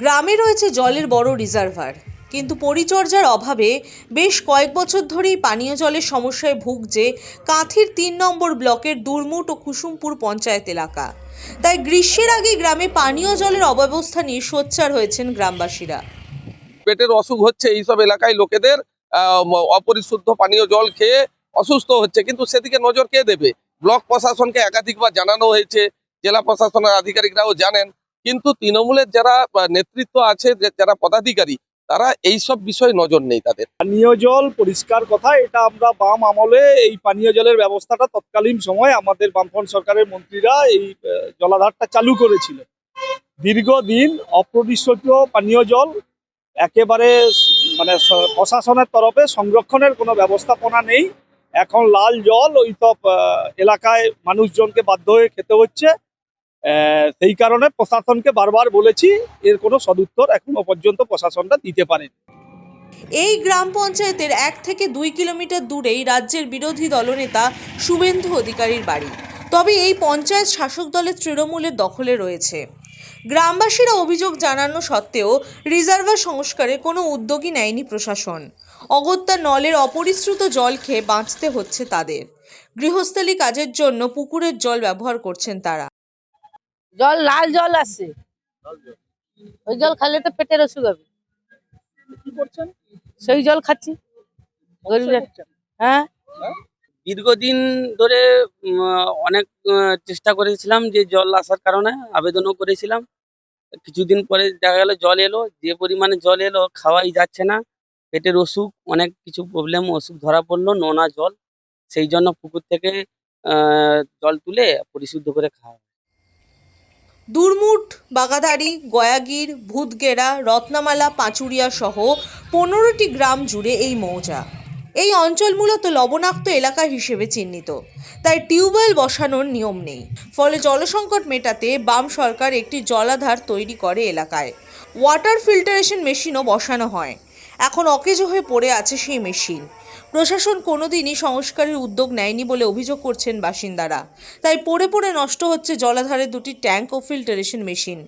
গ্রামে রয়েছে জলের বড় রিজার্ভার, কিন্তু পরিচর্যার অভাবে বেশ কয়েক বছর ধরেই পানীয় জলের সমস্যায় ভুগছে কাঁথির তিন নম্বর ব্লকের দুর্মুট ও কুসুমপুর পঞ্চায়েত এলাকা। তাই গ্রীষ্মের আগে গ্রামে পানীয় জলের অব্যবস্থা নিয়ে সোচ্চার হয়েছেন গ্রামবাসীরা। পেটের অসুখ হচ্ছে এইসব এলাকায় লোকেদের অপরিশুদ্ধ পানীয় জল খেয়ে অসুস্থ হচ্ছে। কিন্তু সেদিকে নজর কে দেবে? ব্লক প্রশাসনকে একাধিকবার জানানো হয়েছে, জেলা প্রশাসনের আধিকারিকরাও জানেন। কিন্তু তৃণমূলের যারা নেতৃত্ব আছে যারা পদাধিকারী, তারা এইসব বিষয়ে নজর নেই তাদের। পানীয় জল পরিষ্কার কথা, এটা আমরা বাম আমলে এই পানীয় জলের ব্যবস্থাটা তৎকালীন সময় আমাদের বামফ্রন্ট সরকারের মন্ত্রীরা এই জলাধারটা চালু করেছিল। দীর্ঘদিন অপরিশোধিত পানীয় জল একেবারে মানে প্রশাসনের তরফে সংরক্ষণের কোনো ব্যবস্থাপনা নেই। এখন লাল জল ওই সব এলাকায় মানুষজনকে বাধ্য হয়ে খেতে হচ্ছে। সেই কারণে প্রশাসনকে বারবার বলেছি, এর কোনো সদুত্তর এখনও পর্যন্ত প্রশাসনটা দিতে পারে এই গ্রাম পঞ্চায়েতের এক থেকে দুই কিলোমিটার দূরেই রাজ্যের বিরোধী দলনেতা শুভেন্দু অধিকারীর বাড়ি। তবে এই পঞ্চায়েত শাসক দলের তৃণমূলের দখলে রয়েছে। গ্রামবাসীরা অভিযোগ জানানো সত্ত্বেও রিজার্ভার সংস্কারে কোনো উদ্যোগই নেয়নি প্রশাসন। অগত্যা নলের অপরিশ্রুত জল খেয়ে বাঁচতে হচ্ছে তাদের। গৃহস্থালী কাজের জন্য পুকুরের জল ব্যবহার করছেন তারা। জল লাল জল আসছে ওই জল খেলে তো পেটের অসুখ হবে। সেই জল খাচ্ছি। হ্যাঁ? দীর্ঘদিন ধরে অনেক চেষ্টা করেছিলাম যে জল আসার কারণে আবেদনও করেছিলাম। কিছুদিন পরে দেখা গেল জল এলো যে পরিমাণে জল এলো খাওয়াই যাচ্ছে না। পেটের অসুখ অনেক কিছু প্রবলেম অসুখ ধরা পড়ল নোনা জল। সেই জন্য পুকুর থেকে জল তুলে পরিশুদ্ধ করে খাওয়া হয়। দুর্মুট বাগাদারি গয়াগির, ভূতগেরা, রত্নামালা, পাঁচুরিয়া সহ পনেরোটি গ্রাম জুড়ে এই মৌজা। এই অঞ্চল মূলত লবণাক্ত এলাকা হিসেবে চিহ্নিত। তাই টিউবওয়েল বসানোর নিয়ম নেই। ফলে জলসংকট মেটাতে বাম সরকার একটি জলাধার তৈরি করে এলাকায়। ওয়াটার ফিল্টারেশন মেশিনও বসানো হয়। এখন অকেজো হয়ে পড়ে আছে সেই মেশিন। প্রশাসন কোনোদিনই সংস্কারের উদ্যোগ নেয়নি বলে অভিযোগ করছেন বাসিন্দারা। তাই পড়ে পড়ে নষ্ট হচ্ছে জলাধারের দুটি ট্যাঙ্ক ও ফিল্টারেশন মেশিন।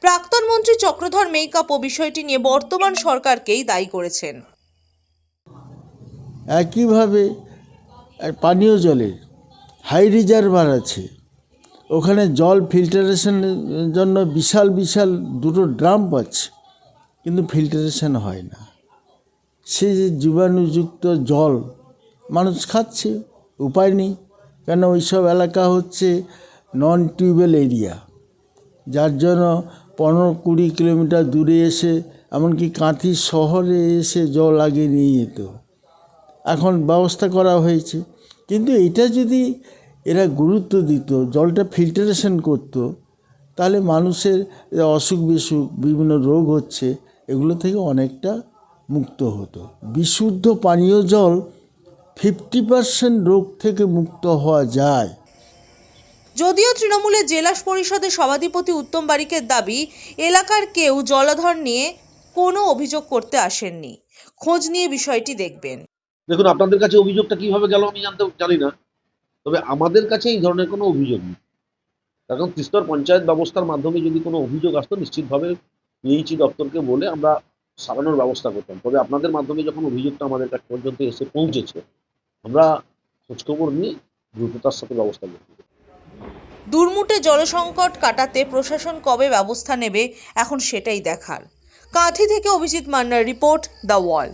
প্রাক্তন মন্ত্রী চক্রধর মেকআপ ও বিষয়টি নিয়ে বর্তমান সরকারকেই দায়ী করেছেন। একইভাবে পানীয় জলে হাই রিজার্ভার আছে। ওখানে জল ফিল্টারেশনের জন্য বিশাল বিশাল দুটো ড্রাম আছে। কিন্তু ফিল্টারেশন হয় না। সে যে জীবাণুযুক্ত জল, মানুষ খাচ্ছে, উপায় নেই। কেন ওইসব এলাকা হচ্ছে নন টিউবওয়েল এরিয়া যার জন্য পনেরো কুড়ি কিলোমিটার দূরে এসে, এমনকি কাঁথি শহরে এসে জল আগে নিয়ে যেত। এখন ব্যবস্থা করা হয়েছে। কিন্তু এটা যদি এরা গুরুত্ব দিত, জলটা ফিল্টারেশন করতো, তাহলে মানুষের অসুখ বিসুখ বিভিন্ন রোগ হচ্ছে, এগুলো থেকে অনেকটা মুক্ত হতো। বিশুদ্ধ পানীয় জল ফিফটি পার্সেন্ট রোগ থেকে মুক্ত হওয়া যায়। যদিও তৃণমূলের জেলা পরিষদের সভাধিপতি উত্তম বারিকের দাবি এলাকার কেউ জলাধর নিয়ে কোনো অভিযোগ করতে আসেননি। খোঁজ নিয়ে বিষয়টি দেখবেন। দেখুন আপনাদের কাছে অভিযোগটা কীভাবে গেল আমি জানতে জানি না তবে আমাদের কাছে এই ধরনের কোনো অভিযোগ নেই। কারণ তিস্তর পঞ্চায়েত ব্যবস্থার মাধ্যমে যদি কোনো অভিযোগ আসতো নিশ্চিতভাবে পিএইচি দপ্তরকে বলে আমরা সারানোর ব্যবস্থা করতাম। তবে আপনাদের মাধ্যমে যখন অভিযোগটা আমাদের কাছ পর্যন্ত এসে পৌঁছেছে, আমরা খোঁজখবর নিয়ে দ্রুততার সাথে ব্যবস্থা করতে দুর্মুটে জলসংকট কাটাতে প্রশাসন কবে ব্যবস্থা নেবে, এখন সেটাই দেখার। কাঁথি থেকে অভিজিৎ মান্নার রিপোর্ট, দ্য ওয়াল।